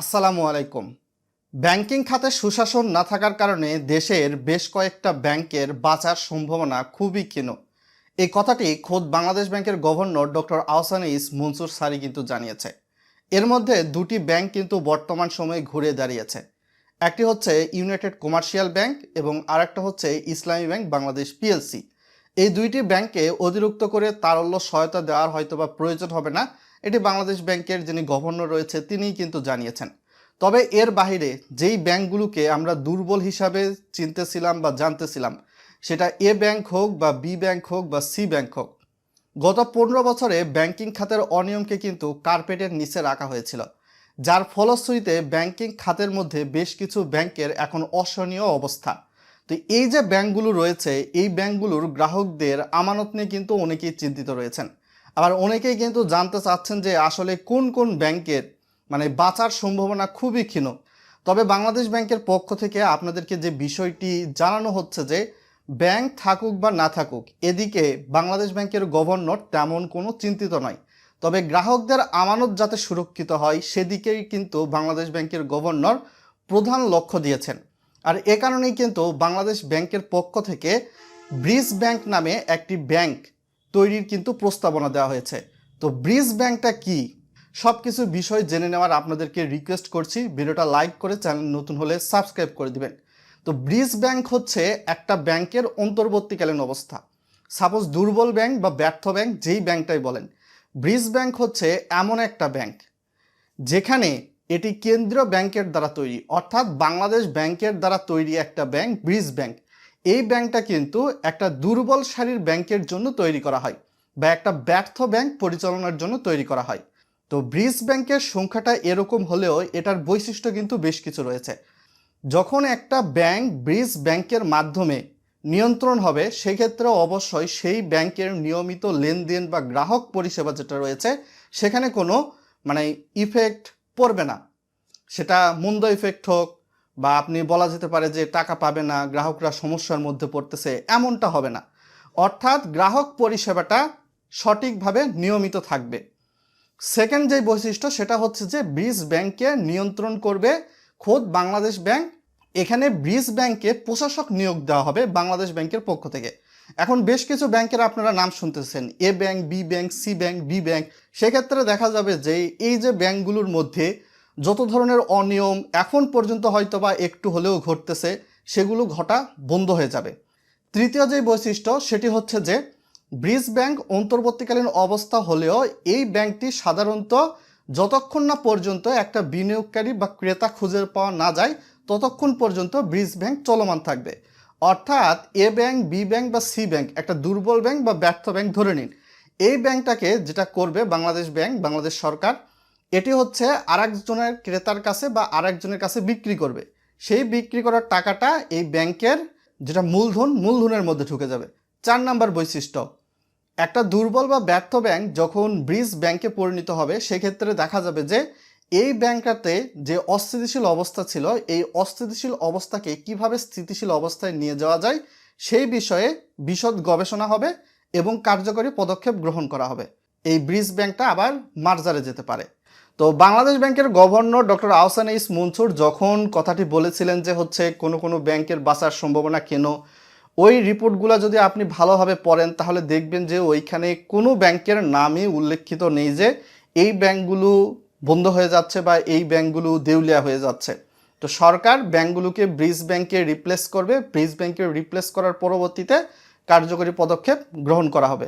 আসসালামু আলাইকুম। ব্যাংকিং খাতে সুশাসন না থাকার কারণে দেশের বেশ কয়েকটা ব্যাংকের বাঁচার সম্ভাবনা খুবই ক্ষীণ। এই কথাটি খোদ বাংলাদেশ ব্যাংকের গভর্নর ডক্টর আহসানিস মনসুর সারি কিন্তু জানিয়েছে। এর মধ্যে দুটি ব্যাংক কিন্তু বর্তমান সময়ে ঘুরে দাঁড়িয়েছে। একটি হচ্ছে ইউনাইটেড কমার্শিয়াল ব্যাংক এবং আরেকটা হচ্ছে ইসলামী ব্যাংক বাংলাদেশ পিএলসি। এই দুইটি ব্যাংকে অতিরিক্ত করে তারল্য সহায়তা দেওয়ার হয়তো বা প্রয়োজন হবে না এটি বাংলাদেশ ব্যাংকের যিনি গভর্নর রয়েছে, তিনিই কিন্তু জানিয়েছেন। তবে এর বাইরে যেই ব্যাংকগুলোকে আমরা দুর্বল হিসাবে চিনতেছিলাম বা জানতেছিলাম, সেটা এ ব্যাংক হোক বা বি ব্যাংক হোক বা সি ব্যাংক হোক, গত পনেরো বছরে ব্যাংকিং খাতের অনিয়মকে কিন্তু কার্পেটের নিচে রাখা হয়েছিল, যার ফলশ্রুতিতে ব্যাংকিং খাতের মধ্যে বেশ কিছু ব্যাংকের এখন অসহনীয় অবস্থা। তো এই যে ব্যাংকগুলো রয়েছে, এই ব্যাংকগুলোর গ্রাহকদের আমানত নিয়ে কিন্তু অনেকেই চিন্তিত রয়েছেন। আবার অনেকেই কিন্তু জানতে চাচ্ছেন যে আসলে কোন কোন ব্যাংকের মানে বাঁচার সম্ভাবনা খুবই ক্ষীণ। তবে বাংলাদেশ ব্যাংকের পক্ষ থেকে আপনাদেরকে যে বিষয়টি জানানো হচ্ছে যে ব্যাংক থাকুক বা না থাকুক, এদিকে বাংলাদেশ ব্যাংকের গভর্নর তেমন কোনো চিন্তিত নয়। তবে গ্রাহকদের আমানত যাতে সুরক্ষিত হয়, সেদিকেই কিন্তু বাংলাদেশ ব্যাংকের গভর্নর প্রধান লক্ষ্য দিয়েছেন। আর এ কারণেই কিন্তু বাংলাদেশ ব্যাংকের পক্ষ থেকে ব্রিজ ব্যাংক নামে একটি ব্যাংক তৈরির কিন্তু প্রস্তাবনা দেওয়া হয়েছে। তো ব্রিজ ব্যাংকটা কি? সব কিছু বিষয় জেনে নেওয়ার আপনাদেরকে রিকোয়েস্ট করছি। ভিডিওটা লাইক করে চ্যানেল নতুন হলে সাবস্ক্রাইব করে দিবেন। তো ব্রিজ ব্যাংক হচ্ছে একটা ব্যাংকের অন্তর্বর্তীকালীন অবস্থা। সাপোজ দুর্বল ব্যাংক বা ব্যর্থ ব্যাংক, যেই ব্যাংকটাই বলেন। ব্রিজ ব্যাংক হচ্ছে এমন একটা ব্যাংক, যেখানে এটি কেন্দ্রীয় ব্যাংকের দ্বারা তৈরি। অর্থাৎ বাংলাদেশ ব্যাংকের দ্বারা তৈরি একটা ব্যাংক ব্রিজ ব্যাংক। এই ব্যাংকটা কিন্তু একটা দুর্বল সারির ব্যাংকের জন্য তৈরি করা হয় বা একটা ব্যর্থ ব্যাংক পরিচালনার জন্য তৈরি করা হয়। তো ব্রিজ ব্যাংকের সংখ্যাটা এরকম হলেও এটার বৈশিষ্ট্য কিন্তু বেশ কিছু রয়েছে। যখন একটা ব্যাংক ব্রিজ ব্যাংকের মাধ্যমে নিয়ন্ত্রণ হবে সেক্ষেত্রে অবশ্যই সেই ব্যাংকের নিয়মিত লেনদেন বা গ্রাহক পরিষেবা যেটা রয়েছে, সেখানে কোনো মানে ইফেক্ট পড়বে না। সেটা মন্দ ইফেক্ট হোক বা আপনি বলা যেতে পারে যে টাকা পাবে না, গ্রাহকরা সমস্যার মধ্যে পড়তেছে, এমনটা হবে না। অর্থাৎ গ্রাহক পরিষেবাটা সঠিকভাবে নিয়মিত থাকবে। সেকেন্ড যে বৈশিষ্ট্য, সেটা হচ্ছে যে ব্রিজ ব্যাংকে নিয়ন্ত্রণ করবে খোদ বাংলাদেশ ব্যাংক। এখানে ব্রিজ ব্যাংকে প্রশাসক নিয়োগ দেওয়া হবে বাংলাদেশ ব্যাংকের পক্ষ থেকে। এখন বেশ কিছু ব্যাংকের আপনারা নাম শুনতেছেন, A bank, B bank, C bank, D bank. সেক্ষেত্রে দেখা যাবে যে এই যে ব্যাংকগুলোর মধ্যে যত ধরনের অনিয়ম এখন পর্যন্ত হয়তো বা একটু হলেও ঘটতেছে, সেগুলো ঘটা বন্ধ হয়ে যাবে। তৃতীয় যে বৈশিষ্ট্য, সেটি হচ্ছে যে ব্রিজ ব্যাংক অন্তর্বর্তীকালীন অবস্থা হলেও এই ব্যাংকটি সাধারণত যতক্ষণ না পর্যন্ত একটা বিনিয়োগকারী বা ক্রেতা খুঁজে পাওয়া না যায়, ততক্ষণ পর্যন্ত ব্রিজ ব্যাংক চলমান থাকবে। অর্থাৎ এ ব্যাংক, বি ব্যাংক বা সি ব্যাংক, একটা দুর্বল ব্যাংক বা ব্যর্থ ব্যাংক ধরে নিন। এই ব্যাংকটাকে যেটা করবে বাংলাদেশ ব্যাংক, বাংলাদেশ সরকার এটি হচ্ছে আরেকজনের ক্রেতার কাছে বা আরেকজনের কাছে বিক্রি করবে। সেই বিক্রি করার টাকাটা এই ব্যাংকের যেটা মূলধন, মূলধনের মধ্যে ঢুকে যাবে। চার নাম্বার বৈশিষ্ট্য, একটা দুর্বল বা ব্যর্থ ব্যাংক যখন ব্রিজ ব্যাংকে পরিণত হবে, সেক্ষেত্রে দেখা যাবে যে এই ব্যাংকটাতে যে অস্থিতিশীল অবস্থা ছিল, এই অস্থিতিশীল অবস্থাকে কীভাবে স্থিতিশীল অবস্থায় নিয়ে যাওয়া যায়, সেই বিষয়ে বিশদ গবেষণা হবে এবং কার্যকরী পদক্ষেপ গ্রহণ করা হবে। এই ব্রিজ ব্যাংকটা আবার মার্জারে যেতে পারে। তো বাংলাদেশ ব্যাংকের governor doctor Ahsan H Mansur যখন কথাটি বলেছিলেন যে হচ্ছে কোনো কোনো ব্যাংকের বাঁচার সম্ভাবনা কেন, ওই রিপোর্টগুলো যদি আপনি ভালোভাবে পড়েন তাহলে দেখবেন যে ওইখানে কোনো ব্যাংকের নামই উল্লেখিত নেই যে এই ব্যাংকগুলো বন্ধ হয়ে যাচ্ছে বা এই ব্যাংকগুলো দেউলিয়া হয়ে যাচ্ছে। তো সরকার ব্যাংকগুলোকে ব্রিজ ব্যাংকে রিপ্লেস করবে, ব্রিজ ব্যাংকে রিপ্লেস করার পরবর্তীতে কার্যকরী পদক্ষেপ গ্রহণ করা হবে।